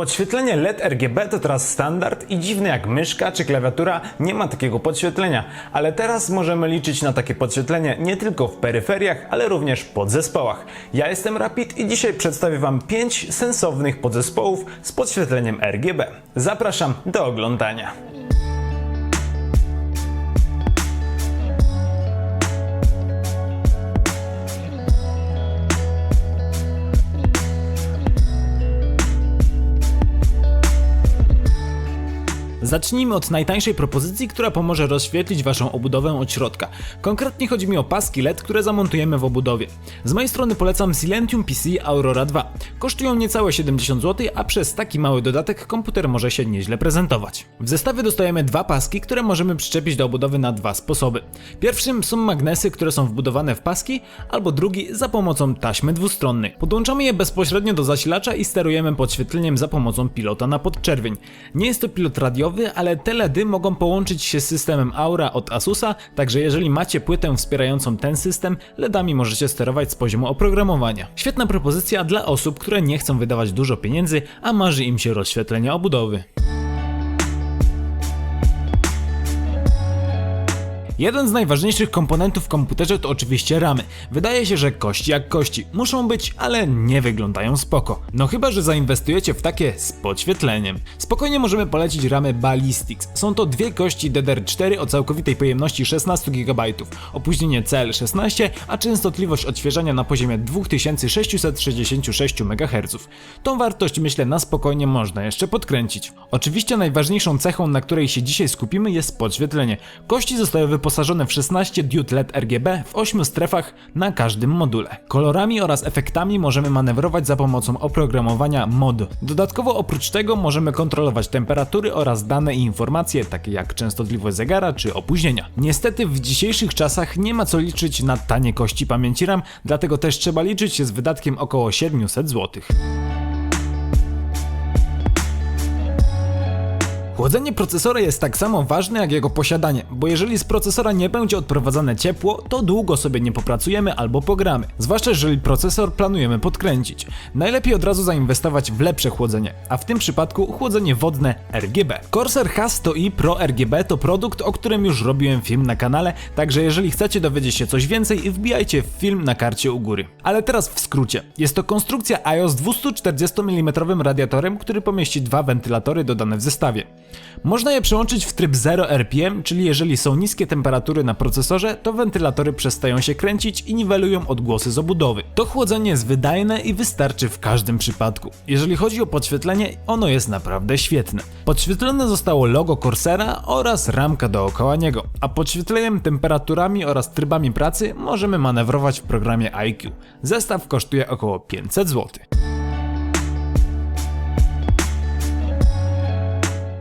Podświetlenie LED RGB to teraz standard i dziwne jak myszka czy klawiatura nie ma takiego podświetlenia, ale teraz możemy liczyć na takie podświetlenie nie tylko w peryferiach, ale również w podzespołach. Ja jestem Rapid i dzisiaj przedstawię Wam 5 sensownych podzespołów z podświetleniem RGB. Zapraszam do oglądania. Zacznijmy od najtańszej propozycji, która pomoże rozświetlić Waszą obudowę od środka. Konkretnie chodzi mi o paski LED, które zamontujemy w obudowie. Z mojej strony polecam Silentium PC Aurora 2. Kosztują niecałe 70 zł, a przez taki mały dodatek komputer może się nieźle prezentować. W zestawie dostajemy dwa paski, które możemy przyczepić do obudowy na dwa sposoby. Pierwszym są magnesy, które są wbudowane w paski, albo drugi za pomocą taśmy dwustronnej. Podłączamy je bezpośrednio do zasilacza i sterujemy podświetleniem za pomocą pilota na podczerwień. Nie jest to pilot radiowy, ale te LEDy mogą połączyć się z systemem Aura od Asusa, także jeżeli macie płytę wspierającą ten system, LEDami możecie sterować z poziomu oprogramowania. Świetna propozycja dla osób, które nie chcą wydawać dużo pieniędzy, a marzy im się rozświetlenia obudowy. Jeden z najważniejszych komponentów w komputerze to oczywiście ramy. Wydaje się, że kości jak kości muszą być, ale nie wyglądają spoko. No chyba, że zainwestujecie w takie z podświetleniem. Spokojnie możemy polecić ramy Ballistics. Są to dwie kości DDR4 o całkowitej pojemności 16 GB, opóźnienie CL16, a częstotliwość odświeżania na poziomie 2666 MHz. Tą wartość myślę na spokojnie można jeszcze podkręcić. Oczywiście najważniejszą cechą, na której się dzisiaj skupimy jest podświetlenie. Kości zostały wyposażone w 16 diod LED RGB w 8 strefach na każdym module. Kolorami oraz efektami możemy manewrować za pomocą oprogramowania MOD. Dodatkowo oprócz tego możemy kontrolować temperatury oraz dane i informacje takie jak częstotliwość zegara czy opóźnienia. Niestety w dzisiejszych czasach nie ma co liczyć na tanie kości pamięci RAM, dlatego też trzeba liczyć się z wydatkiem około 700 zł. Chłodzenie procesora jest tak samo ważne jak jego posiadanie, bo jeżeli z procesora nie będzie odprowadzane ciepło, to długo sobie nie popracujemy albo pogramy. Zwłaszcza jeżeli procesor planujemy podkręcić. Najlepiej od razu zainwestować w lepsze chłodzenie, a w tym przypadku chłodzenie wodne RGB. Corsair H100i Pro RGB to produkt, o którym już robiłem film na kanale, także jeżeli chcecie dowiedzieć się coś więcej, wbijajcie w film na karcie u góry. Ale teraz w skrócie. Jest to konstrukcja IO z 240 mm radiatorem, który pomieści dwa wentylatory dodane w zestawie. Można je przełączyć w tryb 0 RPM, czyli jeżeli są niskie temperatury na procesorze, to wentylatory przestają się kręcić i niwelują odgłosy z obudowy. To chłodzenie jest wydajne i wystarczy w każdym przypadku. Jeżeli chodzi o podświetlenie, ono jest naprawdę świetne. Podświetlone zostało logo Corsera oraz ramka dookoła niego, a podświetleniem, temperaturami oraz trybami pracy możemy manewrować w programie IQ. Zestaw kosztuje około 500 zł.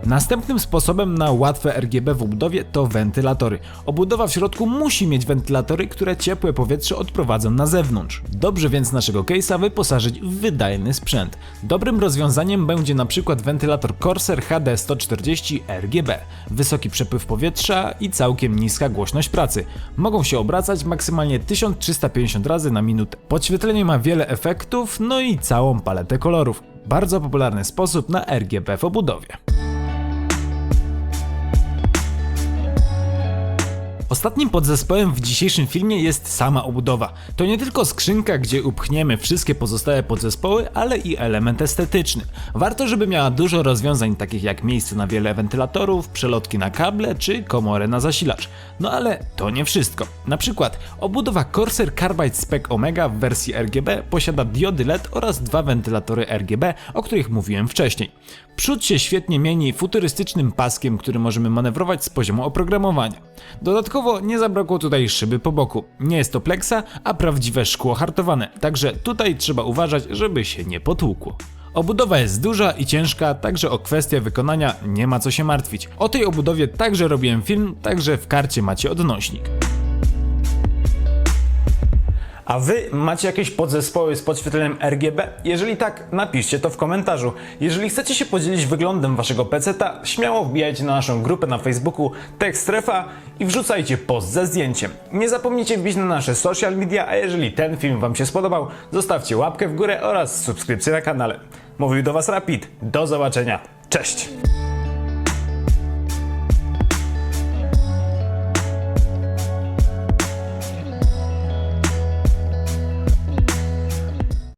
Następnym sposobem na łatwe RGB w obudowie to wentylatory. Obudowa w środku musi mieć wentylatory, które ciepłe powietrze odprowadzą na zewnątrz. Dobrze więc naszego case'a wyposażyć w wydajny sprzęt. Dobrym rozwiązaniem będzie na przykład wentylator Corsair HD140 RGB. Wysoki przepływ powietrza i całkiem niska głośność pracy. Mogą się obracać maksymalnie 1350 razy na minutę. Podświetlenie ma wiele efektów, no i całą paletę kolorów. Bardzo popularny sposób na RGB w obudowie. Ostatnim podzespołem w dzisiejszym filmie jest sama obudowa. To nie tylko skrzynka, gdzie upchniemy wszystkie pozostałe podzespoły, ale i element estetyczny. Warto, żeby miała dużo rozwiązań takich jak miejsce na wiele wentylatorów, przelotki na kable czy komorę na zasilacz. No ale to nie wszystko. Na przykład obudowa Corsair Carbide Spec Omega w wersji RGB posiada diody LED oraz dwa wentylatory RGB, o których mówiłem wcześniej. Przód się świetnie mieni futurystycznym paskiem, który możemy manewrować z poziomu oprogramowania. Dodatkowo nie zabrakło tutaj szyby po boku. Nie jest to pleksa, a prawdziwe szkło hartowane, także tutaj trzeba uważać, żeby się nie potłukło. Obudowa jest duża i ciężka, także o kwestię wykonania nie ma co się martwić. O tej obudowie także robiłem film, także w karcie macie odnośnik. A wy macie jakieś podzespoły z podświetleniem RGB? Jeżeli tak, napiszcie to w komentarzu. Jeżeli chcecie się podzielić wyglądem waszego PC-ta, śmiało wbijajcie na naszą grupę na Facebooku Tech Strefa i wrzucajcie post ze zdjęciem. Nie zapomnijcie wbić na nasze social media, a jeżeli ten film wam się spodobał, zostawcie łapkę w górę oraz subskrypcję na kanale. Mówił do Was Rapid. Do zobaczenia. Cześć!